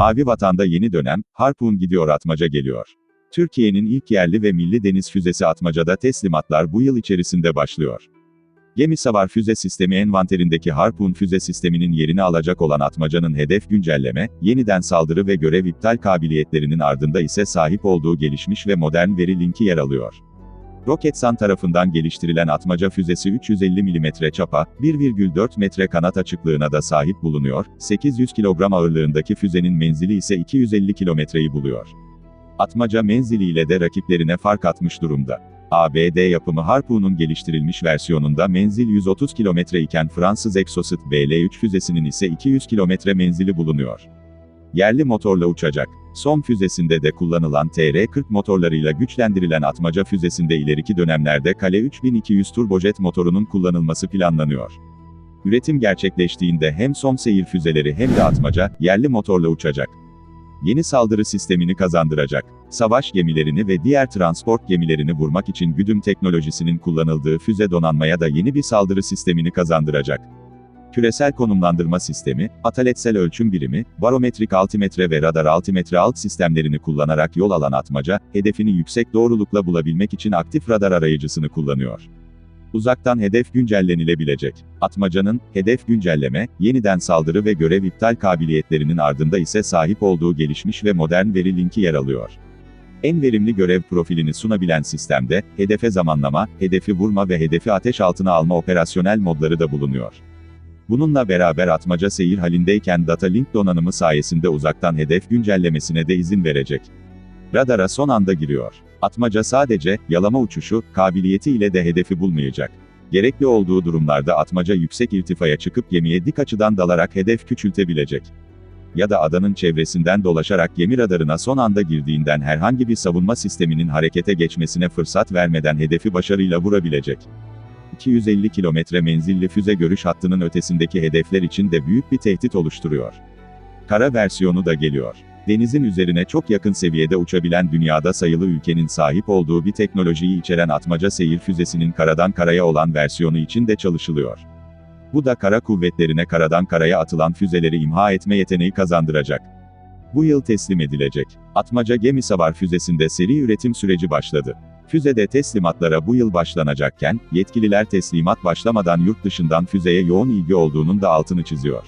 Mavi Vatan'da yeni dönem, Harpun gidiyor atmaca geliyor. Türkiye'nin ilk yerli ve milli deniz füzesi atmacada teslimatlar bu yıl içerisinde başlıyor. Gemisavar füze sistemi envanterindeki Harpun füze sisteminin yerini alacak olan atmacanın hedef güncelleme, yeniden saldırı ve görev iptal kabiliyetlerinin ardında ise sahip olduğu gelişmiş ve modern veri linki yer alıyor. Roketsan tarafından geliştirilen atmaca füzesi 350 mm çapa, 1,4 metre kanat açıklığına da sahip bulunuyor, 800 kilogram ağırlığındaki füzenin menzili ise 250 kilometreyi buluyor. Atmaca menziliyle de rakiplerine fark atmış durumda. ABD yapımı Harpoon'un geliştirilmiş versiyonunda menzil 130 kilometre iken Fransız Exocet BL-3 füzesinin ise 200 kilometre menzili bulunuyor. Yerli motorla uçacak. Son füzesinde de kullanılan TR-40 motorlarıyla güçlendirilen atmaca füzesinde ileriki dönemlerde Kale 3200 turbojet motorunun kullanılması planlanıyor. Üretim gerçekleştiğinde hem son seyir füzeleri hem de atmaca, yerli motorla uçacak. Yeni saldırı sistemini kazandıracak. Savaş gemilerini ve diğer transport gemilerini vurmak için güdüm teknolojisinin kullanıldığı füze donanmaya da yeni bir saldırı sistemini kazandıracak. Küresel konumlandırma sistemi, ataletsel ölçüm birimi, barometrik altimetre ve radar altimetre alt sistemlerini kullanarak yol alan atmaca, hedefini yüksek doğrulukla bulabilmek için aktif radar arayıcısını kullanıyor. Uzaktan hedef güncellenilebilecek. Atmacanın, hedef güncelleme, yeniden saldırı ve görev iptal kabiliyetlerinin ardında ise sahip olduğu gelişmiş ve modern veri linki yer alıyor. En verimli görev profilini sunabilen sistemde, hedefe zamanlama, hedefi vurma ve hedefi ateş altına alma operasyonel modları da bulunuyor. Bununla beraber atmaca seyir halindeyken data link donanımı sayesinde uzaktan hedef güncellemesine de izin verecek. Radara son anda giriyor. Atmaca sadece, yalama uçuşu, kabiliyeti ile de hedefi bulmayacak. Gerekli olduğu durumlarda atmaca yüksek irtifaya çıkıp gemiye dik açıdan dalarak hedef küçültebilecek. Ya da adanın çevresinden dolaşarak gemi radarına son anda girdiğinden herhangi bir savunma sisteminin harekete geçmesine fırsat vermeden hedefi başarıyla vurabilecek. 250 kilometre menzilli füze görüş hattının ötesindeki hedefler için de büyük bir tehdit oluşturuyor. Kara versiyonu da geliyor. Denizin üzerine çok yakın seviyede uçabilen dünyada sayılı ülkenin sahip olduğu bir teknolojiyi içeren atmaca seyir füzesinin karadan karaya olan versiyonu için de çalışılıyor. Bu da kara kuvvetlerine karadan karaya atılan füzeleri imha etme yeteneği kazandıracak. Bu yıl teslim edilecek. Atmaca gemi savar füzesinde seri üretim süreci başladı. Füzede teslimatlara bu yıl başlanacakken, yetkililer teslimat başlamadan yurt dışından füzeye yoğun ilgi olduğunun da altını çiziyor.